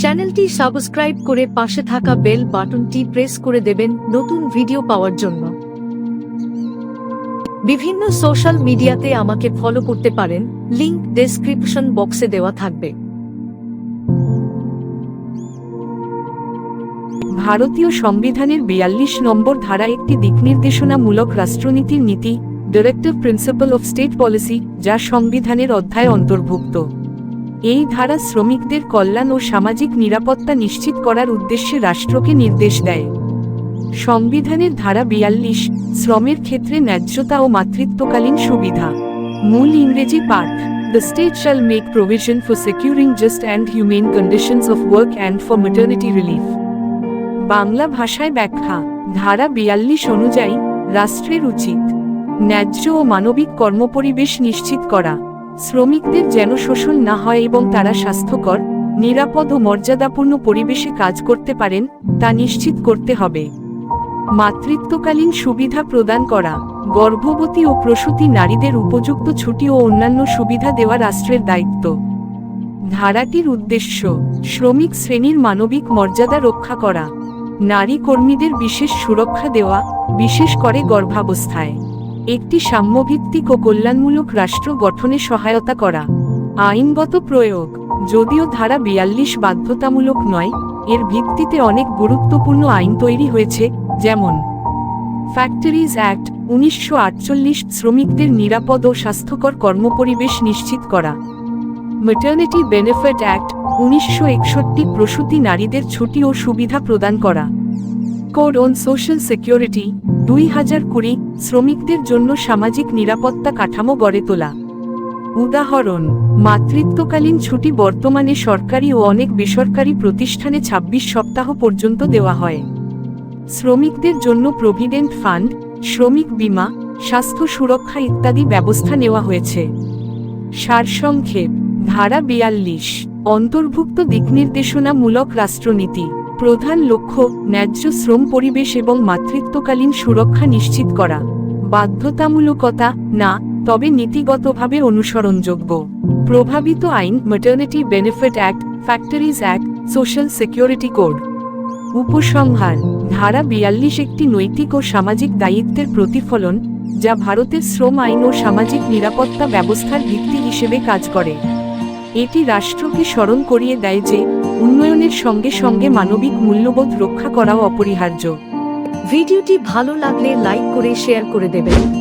চ্যানেলটি সাবস্ক্রাইব করে পাশে থাকা বেল বাটনটি প্রেস করে দেবেন নতুন ভিডিও পাওয়ার জন্য। বিভিন্ন সোশ্যাল মিডিয়াতে আমাকে ফলো করতে পারেন, লিংক ডেসক্রিপশন বক্সে দেওয়া থাকবে। ভারতীয় সংবিধানের বিয়াল্লিশ নম্বর ধারা একটি দিকনির্দেশনামূলক রাষ্ট্রনীতির নীতি directive principal of state policy যা সংবিধানের অধ্যায় অন্তর্ভুক্ত। এই ধারা শ্রমিকদের কল্যাণ ও সামাজিক নিরাপত্তা নিশ্চিত করার উদ্দেশ্যে রাষ্ট্রকে নির্দেশ দেয়। সংবিধানের ধারা বিয়াল্লিশ, শ্রমের ক্ষেত্রে ন্যায্যতা ও মাতৃত্বকালীন সুবিধা। মূল ইংরেজি পাঠ, The state shall make provision for securing just and humane conditions of work and for maternity relief. Bangla ভাষায় ব্যাখ্যা, ধারা বিয়াল্লিশ অনুযায়ী, রাষ্ট্রের উচিত, ন্যায্য ও মানবিক কর্মপরিবেশ নিশ্চিত করা। শ্রমিকদের যেন শোষণ না হয় এবং তারা স্বাস্থ্যকর, নিরাপদ ও মর্যাদাপূর্ণ পরিবেশে কাজ করতে পারেন, তা নিশ্চিত করতে হবে। মাতৃত্বকালীন সুবিধা প্রদান করা, গর্ভবতী ও প্রসূতি নারীদের উপযুক্ত ছুটি ও অন্যান্য সুবিধা দেওয়া রাষ্ট্রের দায়িত্ব। ধারাটির উদ্দেশ্য, শ্রমিক শ্রেণির মানবিক মর্যাদা রক্ষা করা। নারী কর্মীদের বিশেষ সুরক্ষা দেওয়া, বিশেষ করে গর্ভাবস্থায়। একটি সাম্যভিত্তিক ও কল্যাণমূলক রাষ্ট্র গঠনে সহায়তা করা। আইনগত প্রয়োগ, যদিও ধারা বিয়াল্লিশ বাধ্যতামূলক নয়, এর ভিত্তিতে অনেক গুরুত্বপূর্ণ আইন তৈরি হয়েছে, যেমন ফ্যাক্টরিজ অ্যাক্ট উনিশশো আটচল্লিশ শ্রমিকদের নিরাপদ ও স্বাস্থ্যকর কর্মপরিবেশ নিশ্চিত করা। মেটার্নিটি বেনিফিট অ্যাক্ট উনিশশো একষট্টি প্রসূতি নারীদের ছুটি ও সুবিধা প্রদান করা। কোড অন সোশ্যাল সিকিউরিটি দুই হাজার কুড়ি শ্রমিকদের জন্য সামাজিক নিরাপত্তা কাঠামো গড়ে তোলা। উদাহরণ, মাতৃত্বকালীন ছুটি বর্তমানে সরকারি ও অনেক বেসরকারি প্রতিষ্ঠানে ২৬ সপ্তাহ পর্যন্ত দেওয়া হয়। শ্রমিকদের জন্য প্রভিডেন্ট ফান্ড, শ্রমিক বীমা, স্বাস্থ্য সুরক্ষা ইত্যাদি ব্যবস্থা নেওয়া হয়েছে। সারসংক্ষেপ, ধারা বিয়াল্লিশ, অন্তর্ভুক্ত দিকনির্দেশনামূলক রাষ্ট্রনীতি। প্রধান লক্ষ্য ন্যায্য শ্রম পরিবেশ এবং মাতৃত্বকালীন সুরক্ষা নিশ্চিত করা। বাধ্যতামূলকতা, না, তবে নীতিগতভাবে অনুসরণযোগ্য। প্রভাবিত আইন maternity benefit act factories act social security code উপসংহার, ধারা বিয়াল্লিশ একটি নৈতিক ও সামাজিক দায়িত্বের প্রতিফলন, যা ভারতের শ্রম আইন ও সামাজিক নিরাপত্তা ব্যবস্থার ভিত্তি হিসেবে কাজ করে। এটি রাষ্ট্রকে স্মরণ করিয়ে দেয় যে, উন্নয়নের সঙ্গে সঙ্গে মানবিক মূল্যবোধ রক্ষা করাও অপরিহার্য। ভিডিওটি ভালো লাগলে লাইক করে শেয়ার করে দেবেন।